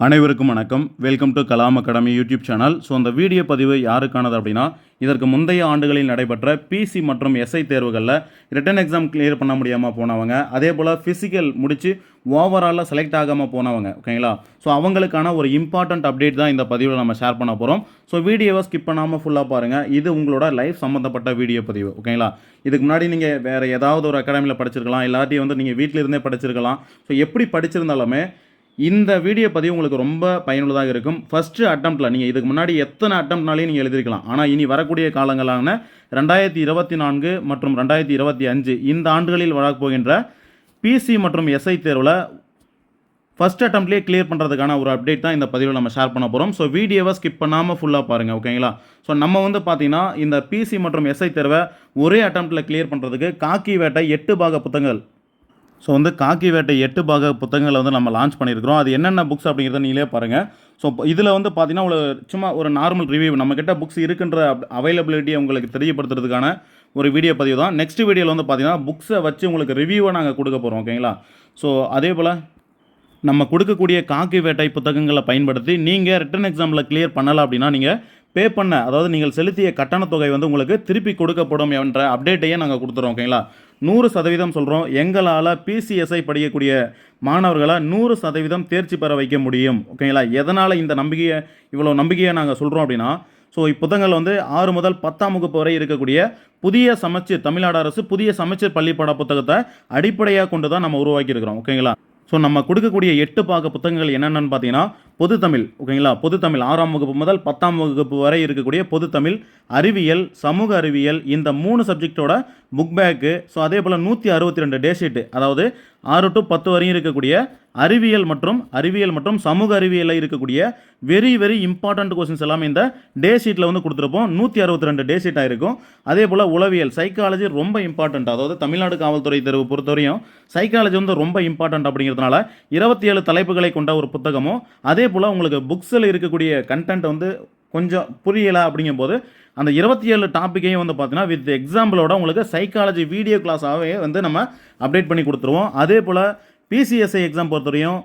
அனைவருக்கும் வணக்கம். Welcome to Kalam academy YouTube channel so அந்த வீடியோ பதிவு யாருக்கானது அப்படின்னா இதற்கு முந்தைய ஆண்டுகளில் நடைபெற்ற பிசி மற்றும் எஸ்ஐ தேர்வுகளில் ரிட்டன் எக்ஸாம் கிளியர் பண்ண முடியாமல் போனவங்க அதே போல் ஃபிசிக்கல் முடித்து ஓவராலாக செலக்ட் ஆகாமல் போனவங்க ஓகேங்களா ஸோ அவங்களுக்கான ஒரு இம்பார்ட்டண்ட் அப்டேட் தான் இந்த பதிவில் நம்ம ஷேர் பண்ண போகிறோம் ஸோ வீடியோவை ஸ்கிப் பண்ணாமல் ஃபுல்லாக பாருங்கள் இது உங்களோட லைஃப் சம்மந்தப்பட்ட வீடியோ பதிவு ஓகேங்களா இதுக்கு முன்னாடி நீங்கள் வேறு ஏதாவது ஒரு அகாடமியில் படிச்சிருக்கலாம் இல்லாட்டி வந்து நீங்கள் வீட்டிலிருந்தே படிச்சிருக்கலாம். ஸோ எப்படி படிச்சிருந்தாலுமே இந்த வீடியோ பதிவு உங்களுக்கு ரொம்ப பயனுள்ளதாக இருக்கும். ஃபஸ்ட்டு அட்டம்ப்டில் நீங்கள் இதுக்கு முன்னாடி எத்தனை அட்டம்ப்ட்னாலையும் நீங்கள் எழுதிருக்கலாம் ஆனால் இனி வரக்கூடிய காலங்களான ரெண்டாயிரத்தி இருபத்தி நான்கு மற்றும் ரெண்டாயிரத்தி இருபத்தி அஞ்சு இந்த ஆண்டுகளில் வரப்போகின்ற பிசி மற்றும் எஸ்ஐ தேர்வில் ஃபஸ்ட் அட்டம்ப்ட்லேயே கிளியர் பண்ணுறதுக்கான ஒரு அப்டேட் தான் இந்த பதிவில் நம்ம ஷேர் பண்ண போகிறோம் ஸோ வீடியோவை ஸ்கிப் பண்ணாமல் ஃபுல்லாக பாருங்கள் ஓகேங்களா ஸோ நம்ம வந்து பார்த்தீங்கன்னா இந்த பிசி மற்றும் எஸ்ஐ தேர்வை ஒரே அட்டம்ப்டில் கிளியர் பண்ணுறதுக்கு காக்கி வேட்டை எட்டு பாக புத்தகங்கள் ஸோ வந்து காக்கி வேட்டை எட்டு பாக புத்தகங்களை வந்து நம்ம லான்ச் பண்ணியிருக்கிறோம். அது என்னென்ன புக்ஸ் அப்படிங்கிறத நீங்களே பாருங்கள் ஸோ இதில் வந்து பார்த்தீங்கன்னா ஒரு சும்மா ஒரு நார்மல் ரிவ்யூ நம்மக்கிட்ட புக்ஸ் இருக்குன்ற அவைலபிலிட்டியை உங்களுக்கு தெரியப்படுத்துறதுக்கான ஒரு வீடியோ பதிவு தான். நெக்ஸ்ட் வீடியோவில் வந்து பார்த்தீங்கன்னா புக்ஸை வச்சு உங்களுக்கு ரிவ்யூவை நாங்கள் கொடுக்க போகிறோம் ஓகேங்களா ஸோ அதே போல் நம்ம கொடுக்கக்கூடிய காக்கி வேட்டை புத்தகங்களை பயன்படுத்தி நீங்கள் ரிட்டன் எக்ஸாமில் கிளியர் பண்ணலை அப்படின்னா நீங்கள் பே பண்ண அதாவது நீங்கள் செலுத்திய கட்டணத் தொகை வந்து உங்களுக்கு திருப்பி கொடுக்கப்படும் என்ற அப்டேட்டையே நாங்கள் கொடுத்துறோம் ஓகேங்களா நூறு சதவீதம் சொல்கிறோம் எங்களால் பிசிஎஸ்ஐ படிக்கக்கூடிய மாணவர்களை நூறு சதவீதம் தேர்ச்சி பெற வைக்க முடியும். ஓகேங்களா எதனால் இந்த நம்பிக்கையை இவ்வளோ நம்பிக்கையை நாங்கள் சொல்கிறோம் அப்படின்னா ஸோ இப்புத்தகங்கள் வந்து ஆறு முதல் பத்தாம் வகுப்பு வரை இருக்கக்கூடிய புதிய சமச்சீர் தமிழ்நாடு அரசு புதிய சமச்சீர் பள்ளிப்பாட புத்தகத்தை அடிப்படையாக கொண்டு தான் நம்ம உருவாக்கியிருக்கிறோம். ஓகேங்களா ஸோ நம்ம கொடுக்கக்கூடிய எட்டு பாக புத்தகங்கள் என்னென்னு பார்த்தீங்கன்னா பொது தமிழ் ஓகேங்களா? பொது தமிழ் ஆறாம் வகுப்பு முதல் பத்தாம் வகுப்பு வரை இருக்கக்கூடிய பொது தமிழ் அறிவியல் சமூக அறிவியல் இந்த மூணு சப்ஜெக்டோட புக் பேக்கு ஸோ அதே போல் நூற்றி அறுபத்தி ரெண்டு டே ஷீட்டு அதாவது ஆறு டு பத்து வரையும் இருக்கக்கூடிய அறிவியல் மற்றும் அறிவியல் மற்றும் சமூக அறிவியலில் இருக்கக்கூடிய வெரி வெரி இம்பார்ட்டண்ட் கொஸ்டின்ஸ் எல்லாமே இந்த டே ஷீட்டில் வந்து கொடுத்துருப்போம். நூற்றி அறுபத்தி ரெண்டு டே ஷீட்டாக இருக்கும் அதே போல் உளவியல் சைக்காலஜி ரொம்ப இம்பார்ட்டண்ட் அதாவது தமிழ்நாடு காவல்துறை தெருவு பொறுத்தவரையும் சைக்காலஜி வந்து ரொம்ப இம்பார்ட்டண்ட் அப்படிங்கிறதுனால இருபத்தி ஏழு தலைப்புகளை கொண்ட ஒரு புத்தகமும் அதே போல் உங்களுக்கு புக்ஸில் இருக்கக்கூடிய கண்டென்ட் வந்து கொஞ்சம் புரியலை அப்படிங்கும்போது அந்த இருபத்தி ஏழு டாப்பிக்கையும் வந்து பார்த்தீங்கன்னா வித் எக்ஸாம்பிளோட உங்களுக்கு சைக்காலஜி வீடியோ கிளாஸாகவே வந்து நம்ம அப்டேட் பண்ணி கொடுத்துருவோம். அதே போல் பிசிஎஸ்ஐ எக்ஸாம் பொறுத்தவரையும்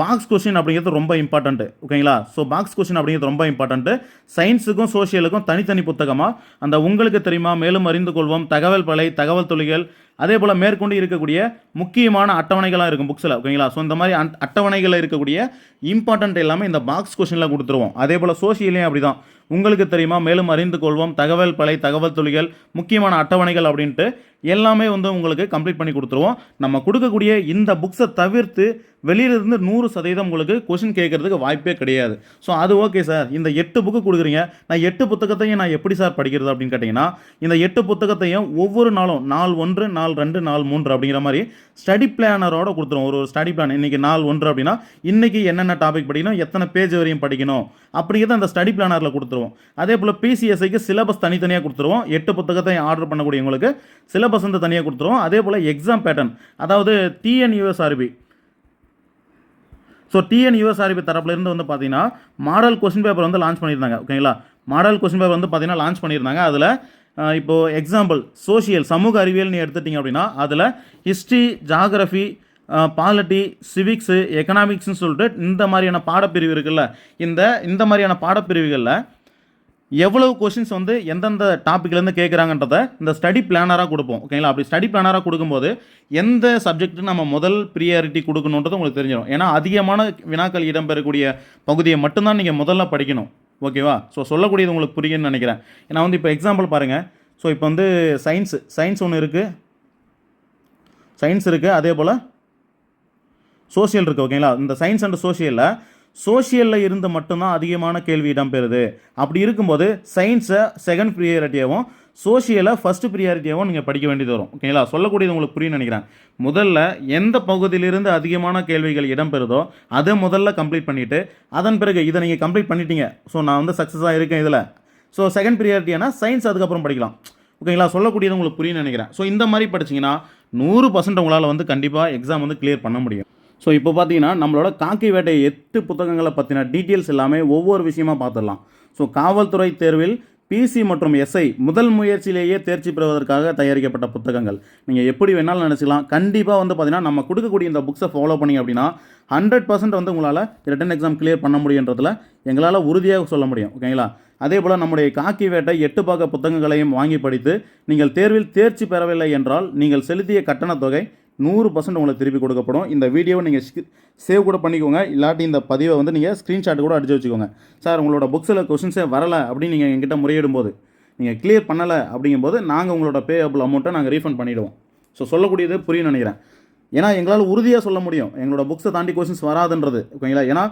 பாக்ஸ் கொஷின் அப்படிங்கிறது ரொம்ப இம்பார்ட்டன்ட்டு ஓகேங்களா ஸோ பாக்ஸ் கொஷின் அப்படிங்கிறது ரொம்ப இம்பார்ட்டன்ட்டு சயின்ஸுக்கும் சோஷியலுக்கும் தனித்தனி புத்தகமாக அந்த உங்களுக்கு தெரியுமா? மேலும் அறிந்து கொள்வோம். தகவல் பலை தகவல் தொழில்கள் அதே போல் மேற்கொண்டு இருக்கக்கூடிய முக்கியமான அட்டவணைகளாக இருக்கும் புக்ஸில் ஓகேங்களா ஸோ இந்த மாதிரி அட்- அட்டவணைகளில் இருக்கக்கூடிய இம்பார்ட்டன்ட் எல்லாமே இந்த பாக்ஸ் கொஷினில் கொடுத்துருவோம். அதே போல் சோஷியலையும் அப்படி தான் உங்களுக்கு தெரியுமா? மேலும் அறிந்து கொள்வோம். தகவல் பலை தகவல் தொழில்கள் முக்கியமான அட்டவணைகள் அப்படின்ட்டு எல்லாமே வந்து உங்களுக்கு கம்ப்ளீட் பண்ணி கொடுத்துருவோம். நம்ம கொடுக்கக்கூடிய இந்த புக்ஸை தவிர்த்து வெளியிலிருந்து நூறு சதவீதம் உங்களுக்கு கொஷின் கேட்கறதுக்கு வாய்ப்பே கிடையாது. ஸோ அது ஓகே சார் இந்த எட்டு புக்கு கொடுக்குறீங்க. நான் எட்டு புத்தகத்தையும் நான் எப்படி சார் படிக்கிறது அப்படின்னு கேட்டிங்கன்னா இந்த எட்டு புத்தகத்தையும் ஒவ்வொரு நாளும் நாள் ஒன்று நாள் ரெண்டு நாள் மூன்று அப்படிங்கிற மாதிரி ஸ்டடி பிளானரோட கொடுத்துருவோம். ஒரு ஸ்டடி பிளான் இன்றைக்கி நாள் ஒன்று அப்படின்னா இன்றைக்கி என்னென்ன டாபிக் படிக்கணும் எத்தனை பேஜ் வரையும் படிக்கணும் அப்படிங்கிறத அந்த ஸ்டடி பிளானரில் கொடுத்துருவோம். அதே போல் பிசிஎஸ்ஐக்கு சிலபஸ் தனித்தனியாக கொடுத்துருவோம். எட்டு புத்தகத்தை ஆர்டர் பண்ணக்கூடியவங்களுக்கு சிலபஸ் வந்து தனியாக கொடுத்துருவோம். அதே போல் எக்ஸாம் பேட்டர்ன் அதாவது டிஎன்யூஎஸ்ஆர்பி ஸோ டிஎன்யூஎஸ்ஆர்பி தரப்புலேருந்து வந்து பார்த்தீங்கன்னா மாடல் கொஸ்டின் பேப்பர் வந்து லான்ச் பண்ணியிருந்தாங்க. ஓகேங்களா மாடல் கொஸ்டின் பேப்பர் வந்து பார்த்தீங்கன்னா லான்ச் பண்ணியிருந்தாங்க. அதில் இப்போது எக்ஸாம்பிள் சோஷியல் சமூக அறிவியல்னு எடுத்துட்டிங்க அப்படின்னா அதில் ஹிஸ்ட்ரி ஜாகிரஃபி பாலிட்டி சிவிக்ஸு எக்கனாமிக்ஸ்னு சொல்லிட்டு இந்த மாதிரியான பாடப்பிரிவு இருக்குல்ல இந்த இந்த மாதிரியான பாடப்பிரிவுகளில் எவ்வளவு கொஷின்ஸ் வந்து எந்தெந்த டாப்பிக்லேருந்து கேட்குறாங்கன்றத இந்த ஸ்டடி பிளானராக கொடுப்போம். ஓகேங்களா அப்படி ஸ்டடி பிளானராக கொடுக்கும்போது எந்த சப்ஜெக்ட்டு நம்ம முதல் ப்ரியாரிட்டி கொடுக்கணுன்றது உங்களுக்கு தெரிஞ்சிடும் ஏன்னா அதிகமான வினாக்கள் இடம்பெறக்கூடிய பகுதியை மட்டும்தான் நீங்கள் முதல்ல படிக்கணும். ஓகேவா ஸோ சொல்லக்கூடியது உங்களுக்கு புரியுன்னு நினைக்கிறேன். ஏன்னா வந்து இப்போ எக்ஸாம்பிள் பாருங்கள் ஸோ இப்போ வந்து சயின்ஸு சயின்ஸ் ஒன்று இருக்குது சயின்ஸ் இருக்குது அதே போல் சோஷியல் இருக்குது ஓகேங்களா இந்த சயின்ஸ் அண்ட் சோஷியலில் சோஷியலில் இருந்து மட்டும்தான் அதிகமான கேள்வி இடம்பெறுது. அப்படி இருக்கும்போது சயின்ஸை செகண்ட் ப்ரியாரிட்டியாகவும் சோஷியலை ஃபஸ்ட்டு ப்ரியாரிட்டியாகவும் நீங்கள் படிக்க வேண்டியது வரும். ஓகேங்களா சொல்லக்கூடியது உங்களுக்கு புரியும் நினைக்கிறேன். முதல்ல எந்த பகுதியிலிருந்து அதிகமான கேள்விகள் இடம்பெறுதோ அதை முதல்ல கம்ப்ளீட் பண்ணிவிட்டு அதன் பிறகு இதை நீங்கள் கம்ப்ளீட் பண்ணிட்டீங்க. ஸோ நான் வந்து சக்ஸஸாக இருக்கேன் இதில். ஸோ செகண்ட் ப்ரியாரிட்டியானா சயின்ஸ் அதுக்கப்புறம் படிக்கலாம். ஓகேங்களா சொல்லக்கூடியது உங்களுக்கு புரியும் நினைக்கிறேன். ஸோ இந்த மாதிரி படிச்சீங்கன்னா நூறு பர்சன்ட் உங்களால் வந்து கண்டிப்பாக எக்ஸாம் வந்து கிளியர் பண்ண முடியும். ஸோ இப்போ பார்த்தீங்கன்னா நம்மளோட காக்கி வேட்டை எட்டு புத்தகங்களை பற்றின டீட்டெயில்ஸ் எல்லாமே ஒவ்வொரு விஷயமா பார்த்துடலாம். ஸோ காவல்துறை தேர்வில் பிசி மற்றும் எஸ்ஐ முதல் முயற்சியிலேயே தேர்ச்சி பெறுவதற்காக தயாரிக்கப்பட்ட புத்தகங்கள். நீங்கள் எப்படி வேணாலும் நினச்சிக்கலாம். கண்டிப்பாக வந்து பார்த்தீங்கன்னா நம்ம கொடுக்கக்கூடிய இந்த புக்ஸை ஃபாலோ பண்ணி அப்படின்னா ஹண்ட்ரட் பர்சன்ட் வந்து உங்களால் ரிட்டன் எக்ஸாம் கிளியர் பண்ண முடியுன்றதில் எங்களால் உறுதியாக சொல்ல முடியும். ஓகேங்களா அதே போல் நம்முடைய காக்கி வேட்டை எட்டு பாக புத்தகங்களையும் வாங்கி படித்து நீங்கள் தேர்வில் தேர்ச்சி பெறவில்லை என்றால் நீங்கள் செலுத்திய கட்டணத் தொகை நூறு பர்சன்ட் உங்களுக்கு திருப்பி கொடுக்கப்படும். இந்த வீடியோவை நீங்கள் சேவ் கூட பண்ணிக்கோங்க. இல்லாட்டி இந்த பதிவை வந்து நீங்கள் ஸ்க்ரீன்ஷாட் கூட அடிச்சு வச்சுக்கோங்க. சார் உங்களோட புக்ஸில் கொஷின்ஸே வரலை அப்படின்னு நீங்கள் எங்கிட்ட முறையிடும்போது நீங்கள் கிளியர் பண்ணலை அப்படிங்கும்போது நாங்கள் உங்களோட பேஅபிள் அமௌண்ட்டை நாங்கள் ரீஃபண்ட் பண்ணிவிடுவோம் ஸோ சொல்லக்கூடியது புரியும் நினைக்கிறேன். ஏன்னா எங்களால் உறுதியாக சொல்ல முடியும். எங்களோட புக்ஸை தாண்டி கொஷின்ஸ் வராதுன்றது. ஓகேங்களா? ஏன்னா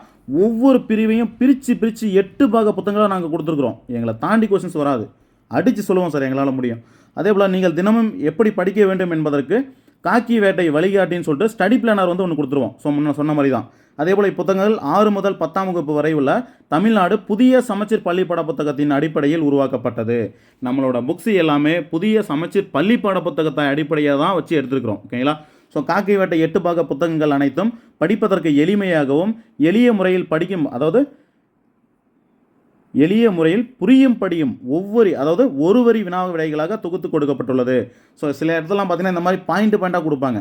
ஒவ்வொரு பிரிவையும் பிரித்து பிரித்து எட்டு பாக புத்தகங்களாக நாங்கள் கொடுத்துருக்குறோம். எங்களை தாண்டி கொஷின்ஸ் வராது. அடித்து சொல்லுவோம் சார் எங்களால் முடியும். அதே போல் நீங்கள் தினமும் எப்படி படிக்க வேண்டும் என்பதற்கு காக்கி வேட்டை வழிகாட்டின்னு சொல்லிட்டு ஸ்டடி பிளானர் வந்து ஒன்று கொடுத்துருவோம். ஸோ முன்ன சொன்ன மாதிரி தான் அதே போல் இப்புத்தகங்கள் ஆறு முதல் பத்தாம் வகுப்பு வரை உள்ள தமிழ்நாடு புதிய சமச்சீர் பள்ளி பாட புத்தகத்தின் அடிப்படையில் உருவாக்கப்பட்டது. நம்மளோட புக்ஸ் எல்லாமே புதிய சமச்சீர் பள்ளி பாட புத்தகத்தை அடிப்படையாக தான் வச்சு எடுத்துருக்கிறோம். ஓகேங்களா ஸோ காக்கை வேட்டை எட்டு பாக புத்தகங்கள் அனைத்தும் படிப்பதற்கு எளிமையாகவும் எளிய முறையில் படிக்கும் அதாவது எளிய முறையில் புரியும் படியும் ஒவ்வொரு அதாவது ஒரு வரி வினா விடைகளாக தொகுத்து கொடுக்கப்பட்டுள்ளது. ஸோ சில இடத்துலலாம் பார்த்தீங்கன்னா இந்த மாதிரி பாயிண்ட் பாயிண்ட்டாக கொடுப்பாங்க.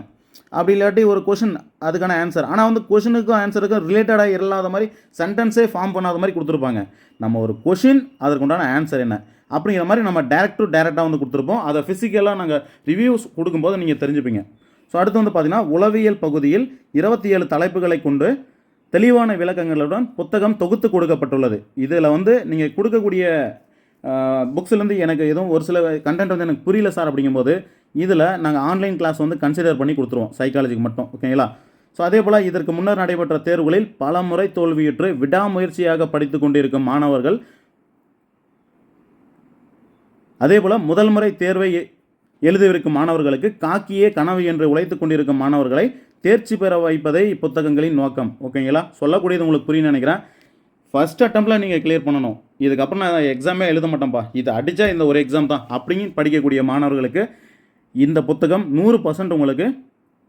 அப்படி இல்லாட்டி ஒரு கொஷின் அதுக்கான ஆன்சர் ஆனால் வந்து கொஷினுக்கும் ஆன்சருக்கும் ரிலேட்டடாக இல்லாத மாதிரி சென்டென்ஸே ஃபார்ம் பண்ணாத மாதிரி கொடுத்துருப்பாங்க. நம்ம ஒரு கொஷின் அதற்குண்டான ஆன்சர் என்ன? அப்படிங்கிற மாதிரி நம்ம டேரக்ட் டு டேரெக்டாக வந்து கொடுத்துருப்போம். அதை ஃபிசிக்கலாக நாங்கள் ரிவ்யூஸ் கொடுக்கும்போது நீங்கள் தெரிஞ்சுப்பீங்க. ஸோ அடுத்து வந்து பார்த்தீங்கன்னா உளவியல் பகுதியில் இருபத்தி ஏழு தலைப்புகளை கொண்டு தெளிவான விளக்கங்களுடன் புத்தகம் தொகுத்து கொடுக்கப்பட்டுள்ளது. இதில் வந்து நீங்கள் கொடுக்கக்கூடிய புக்ஸ்லேருந்து எனக்கு எதுவும் ஒரு சில கண்டென்ட் வந்து எனக்கு புரியல சார் அப்படிங்கும்போது இதில் நாங்கள் ஆன்லைன் கிளாஸ் வந்து கன்சிடர் பண்ணி கொடுத்துருவோம் சைக்காலஜிக்கு மட்டும் ஓகேங்களா ஸோ அதே போல் இதற்கு முன்னர் நடைபெற்ற தேர்வுகளில் பல முறை தோல்வியுற்று விடாமுயற்சியாக படித்து கொண்டிருக்கும் மாணவர்கள் அதே போல் முதல் முறை தேர்வை எ- எழுதவிருக்கும் மாணவர்களுக்கு காக்கியே கனவு என்று உழைத்துக் கொண்டிருக்கும் மாணவர்களை தேர்ச்சி பெற வைப்பதே இப்புத்தகங்களின் நோக்கம். ஓகேங்களா? சொல்லக்கூடியது உங்களுக்கு புரியுன்னு நினைக்கிறேன். ஃபர்ஸ்ட் அட்டம்ப்டில் நீங்கள் கிளியர் பண்ணணும். இதுக்கப்புறம் நான் எக்ஸாமே எழுத மாட்டேன்ப்பா இது அடித்தா இந்த ஒரு எக்ஸாம் தான். அப்படின்னு படிக்கக்கூடிய மாணவர்களுக்கு இந்த புத்தகம் நூறு பர்சன்ட் உங்களுக்கு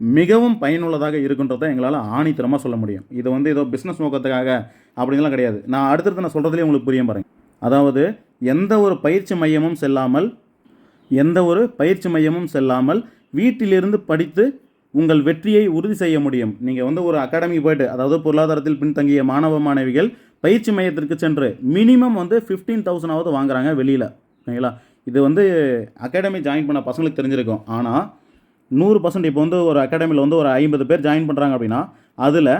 மிகவும் பயனுள்ளதாக இருக்குன்றதை எங்களால் ஆணித்தரமாக சொல்ல முடியும். இது வந்து ஏதோ பிஸ்னஸ் நோக்கத்துக்காக அப்படின்லாம் கிடையாது. நான் அடுத்தடுத்து நான் சொல்கிறதுலேயே உங்களுக்கு புரியும் பாருங்கள் அதாவது எந்த ஒரு பயிற்சி மையமும் செல்லாமல் எந்த ஒரு பயிற்சி மையமும் செல்லாமல் வீட்டிலிருந்து படித்து உங்கள் வெற்றியை உறுதி செய்ய முடியும். நீங்கள் வந்து ஒரு அகாடமி போயிட்டு அதாவது பொருளாதாரத்தில் பின்தங்கிய மாணவ மாணவிகள் பயிற்சி மையத்திற்கு சென்று மினிமம் வந்து ஃபிஃப்டீன் தௌசண்டாவது வாங்குறாங்க வெளியில். ஓகேங்களா இது வந்து அகாடமி ஜாயின் பண்ண பசங்களுக்கு தெரிஞ்சிருக்கும். ஆனால் நூறு பர்சன்ட் இப்போ வந்து ஒரு அகாடமியில் வந்து ஒரு ஐம்பது பேர் ஜாயின் பண்ணுறாங்க அப்படின்னா அதில்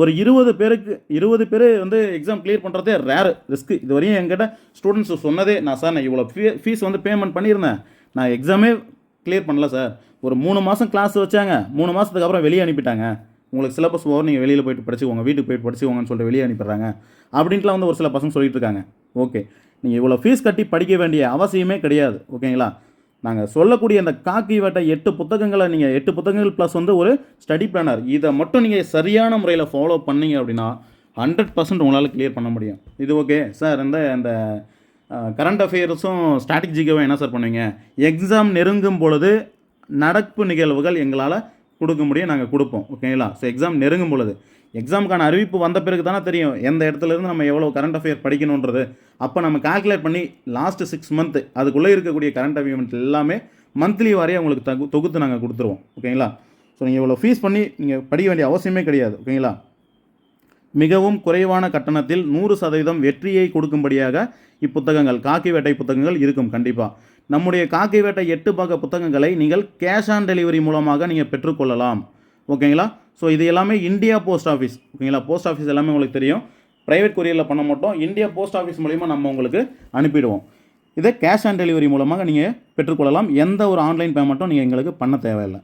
ஒரு இருபது பேருக்கு இருபது பேர் வந்து எக்ஸாம் கிளியர் பண்ணுறதே ரேர் ரிஸ்க் இது வரையும் என்கிட்ட ஸ்டூடெண்ட்ஸ் சொன்னதே நான் சார் நான் இவ்வளோ ஃபீ ஃபீஸ் வந்து பேமெண்ட் பண்ணியிருந்தேன். நான் எக்ஸாமே கிளியர் பண்ணல சார் ஒரு மூணு மாதம் கிளாஸ் வச்சாங்க. மூணு மாதத்துக்கு அப்புறம் வெளியே அனுப்பிட்டாங்க. உங்களுக்கு சிலபஸ் ஓவர் நீங்கள் வெளியில் போயிட்டு படிச்சுக்கோங்க. வீட்டுக்கு போயிட்டு படிச்சுக்கோங்கன்னு சொல்லிட்டு வெளியே அனுப்பிடுறாங்க. அப்படின்ட்டுலாம் வந்து ஒரு சில பசங்க சொல்லிட்டு இருக்காங்க ஓகே நீங்கள் இவ்வளோ ஃபீஸ் கட்டி படிக்க வேண்டிய அவசியமே கிடையாது. ஓகேங்களா நாங்கள் சொல்லக்கூடிய அந்த காக்கி வேட்டை எட்டு புத்தகங்களை நீங்கள் எட்டு புத்தகங்கள் ப்ளஸ் வந்து ஒரு ஸ்டடி பிளானர் இதை மட்டும் நீங்கள் சரியான முறையில் ஃபாலோ பண்ணீங்க அப்படின்னா ஹண்ட்ரட் பர்சன்ட் உங்களால் கிளியர் பண்ண முடியும். இது ஓகே சார் இந்த இந்த கரண்ட் அஃபேர்ஸும் ஸ்ட்ராட்டஜிக்காகவும் என்ன சார் பண்ணுவீங்க. எக்ஸாம் நெருங்கும் பொழுது நடப்பு நிகழ்வுகள் எங்களால் கொடுக்க முடியும் நாங்கள் கொடுப்போம். ஓகேங்களா ஸோ எக்ஸாம் நெருங்கும் பொழுது எக்ஸாமுக்கான அறிவிப்பு வந்த பிறகு தானே தெரியும் எந்த இடத்துலேருந்து நம்ம எவ்வளோ கரண்ட் அஃபேர் படிக்கணுன்றது அப்போ நம்ம கால்குலேட் பண்ணி லாஸ்ட் சிக்ஸ் மந்த்து அதுக்குள்ளே இருக்கக்கூடிய கரண்ட் அஃபேர்மெண்ட் எல்லாமே மந்த்லி வாரியாக உங்களுக்கு தகு தொகுத்து நாங்கள் கொடுத்துருவோம். ஓகேங்களா ஸோ நீங்கள் இவ்வளோ ஃபீஸ் பண்ணி நீங்கள் படிக்க வேண்டிய அவசியமே கிடையாது. ஓகேங்களா மிகவும் குறைவான கட்டணத்தில் நூறு சதவீதம் வெற்றியை கொடுக்கும்படியாக இப்புத்தகங்கள் காக்கி வேட்டை புத்தகங்கள் இருக்கும் கண்டிப்பாக நம்முடைய காக்கை வேட்டை எட்டு பாக புத்தகங்களை நீங்கள் கேஷ் ஆன் டெலிவரி மூலமாக நீங்கள் பெற்றுக்கொள்ளலாம். ஓகேங்களா? ஸோ இது எல்லாமே இந்தியா போஸ்ட் ஆஃபீஸ் ஓகேங்களா? போஸ்ட் ஆஃபீஸ் எல்லாமே உங்களுக்கு தெரியும். ப்ரைவேட் கொரியரில் பண்ண மாட்டோம். இந்தியா போஸ்ட் ஆஃபீஸ் மூலிமா நம்ம உங்களுக்கு அனுப்பிடுவோம். இதை கேஷ் ஆன் டெலிவரி மூலமாக நீங்கள் பெற்றுக்கொள்ளலாம். எந்த ஒரு ஆன்லைன் பேமெண்ட்டும் நீங்கள் எங்களுக்கு பண்ண தேவையில்லை.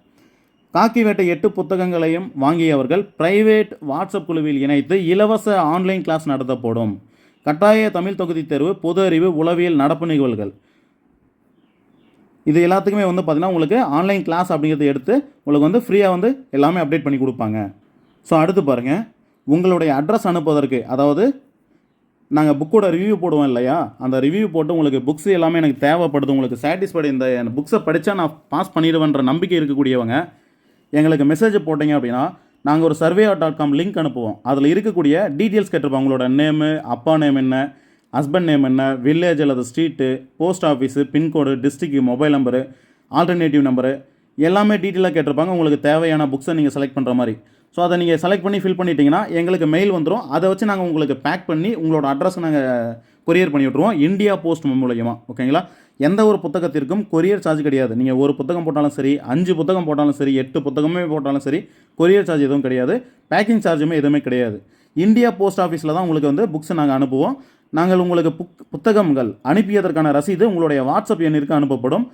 காக்கி வேட்டை எட்டு புத்தகங்களையும் வாங்கியவர்கள் பிரைவேட் வாட்ஸ்அப் குழுவில் இணைத்து இலவச ஆன்லைன் கிளாஸ் நடத்தப்படும். கட்டாய தமிழ் தொகுதி தேர்வு பொது அறிவு உளவியல் நடப்பு நிகழ்வுகள். இது எல்லாத்துக்குமே வந்து பார்த்திங்கன்னா உங்களுக்கு ஆன்லைன் கிளாஸ் அப்படிங்கிறத எடுத்து உங்களுக்கு வந்து ஃப்ரீயாக வந்து எல்லாமே அப்டேட் பண்ணி கொடுப்பாங்க. ஸோ அடுத்து பாருங்கள் உங்களுடைய அட்ரஸ் அனுப்புவதற்கு அதாவது நாங்கள் புக்கோட ரிவ்யூ போடுவோம் இல்லையா? அந்த ரிவ்யூ போட்டு உங்களுக்கு புக்ஸ் எல்லாமே எனக்கு தேவைப்படுது உங்களுக்கு சாட்டிஸ்ஃபைடு இந்த புக்ஸை படித்தா நான் பாஸ் பண்ணிடுவேன்ற நம்பிக்கை இருக்கக்கூடியவங்க எங்களுக்கு மெசேஜ் போட்டீங்க அப்படின்னா நாங்கள் ஒரு சர்வே டாட் காம் லிங்க் அனுப்புவோம். அதில் இருக்கக்கூடிய டீட்டெயில்ஸ் கேட்டிருப்போம். உங்களோட நேமு அப்பா நேம் என்ன ஹஸ்பண்ட் நேம் என்ன வில்லேஜ் அல்லது street post office pin code district mobile number alternative number எல்லாமே டீட்டெயிலாக கேட்டிருப்பாங்க. உங்களுக்கு தேவையான புக்ஸை நீங்கள் செலக்ட் பண்ணுற மாதிரி. ஸோ அதை நீங்கள் செலக்ட் பண்ணி ஃபில் பண்ணிட்டீங்கன்னா எங்களுக்கு மெயில் வந்துடும் அதை வச்சு நாங்கள் உங்களுக்கு பேக் பண்ணி உங்களோட அட்ரஸ் நாங்கள் கொரியர் பண்ணி விட்ருவோம் இந்தியா போஸ்ட் மூலயமா ஓகேங்களா எந்த ஒரு புத்தகத்திற்கும் கொரியர் சார்ஜ் கிடையாது. நீங்கள் ஒரு புத்தகம் போட்டாலும் சரி அஞ்சு புத்தகம் போட்டாலும் சரி எட்டு புத்தகமே போட்டாலும் சரி கொரியர் சார்ஜ் எதுவும் கிடையாது. பேக்கிங் சார்ஜுமே எதுவுமே கிடையாது. இந்தியா போஸ்ட் ஆஃபீஸில் தான் உங்களுக்கு வந்து புக்ஸை நாங்கள் அனுப்புவோம். நாங்கள் உங்களுக்கு புக் புத்தகங்கள் அனுப்பியதற்கான ரசீது உங்களுடைய வாட்ஸ்அப் எண்ணிற்கு அனுப்பப்படும்.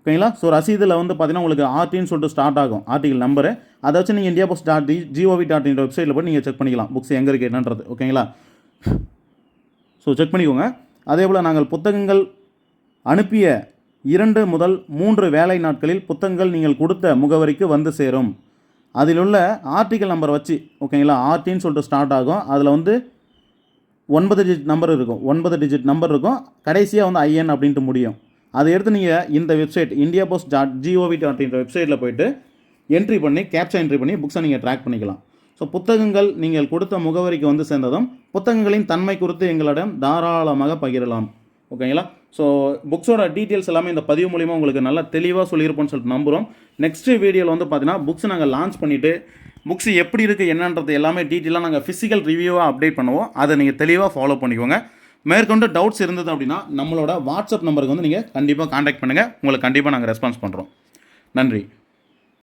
ஓகேங்களா? ஸோ ரசீதில் வந்து பார்த்தீங்கன்னா உங்களுக்கு ஆர்டின்னு சொல்லிட்டு ஸ்டார்ட் ஆகும். ஆர்டிகல் நம்பரு அதை வச்சு நீங்கள் India post dot T GOV dot in வெப்சைட்டில் போய் நீங்கள் செக் பண்ணிக்கலாம். புக்ஸ் எங்கே இருக்குது என்னன்றது. ஓகேங்களா? ஸோ செக் பண்ணிக்கோங்க. அதே போல் நாங்கள் புத்தகங்கள் அனுப்பிய இரண்டு முதல் மூன்று வேலை நாட்களில் புத்தகங்கள் நீங்கள் கொடுத்த முகவரிக்கு வந்து சேரும். அதில் உள்ள ஆர்டிகல் நம்பர் வச்சு ஓகேங்களா? ஆர்டின்னு சொல்லிட்டு ஸ்டார்ட் ஆகும். அதில் வந்து ஒன்பது டிஜிட் நம்பர் இருக்கும். ஒன்பது டிஜிட் நம்பர் இருக்கும். கடைசியாக வந்து ஐஎன் அப்படின்ட்டு முடியும். அதை எடுத்து நீங்கள் இந்த website India post dot GOV dot in வெப்சைட்டில் போயிட்டு என்ட்ரி பண்ணி கேப்சா என்ட்ரி பண்ணி புக்ஸை நீங்கள் ட்ராக் பண்ணிக்கலாம். ஸோ புத்தகங்கள் நீங்கள் கொடுத்த முகவரிக்கு வந்து சேர்ந்ததும் புத்தகங்களின் தன்மை குறித்து எங்களிடம் தாராளமாக பகிரலாம். ஓகேங்களா ஸோ புக்ஸோட டீட்டெயில்ஸ் எல்லாமே இந்த பதிவு மூலிமா உங்களுக்கு நல்லா தெளிவாக சொல்லியிருப்போம்னு சொல்லிட்டு நம்புகிறோம் நெக்ஸ்ட் வீடியோவில் வந்து பார்த்தீங்கன்னா புக்ஸ் நாங்கள் லான்ச் பண்ணிவிட்டு புக்ஸ் எப்படி இருக்குது என்னன்றது எல்லாமே டீட்டெயிலாக நாங்கள் ஃபிசிக்கல் ரிவ்யூவாக அப்டேட் பண்ணுவோம். அதை நீங்கள் தெளிவாக ஃபாலோ பண்ணிக்கோங்க. மேற்கொண்டு டவுட்ஸ் இருந்தது அப்படின்னா நம்மளோட வாட்ஸ்அப் நம்பருக்கு வந்து நீங்கள் கண்டிப்பாக காண்டாக்ட் பண்ணுங்கள் உங்களுக்கு கண்டிப்பாக நாங்கள் ரெஸ்பான்ஸ் பண்ணுறோம் நன்றி.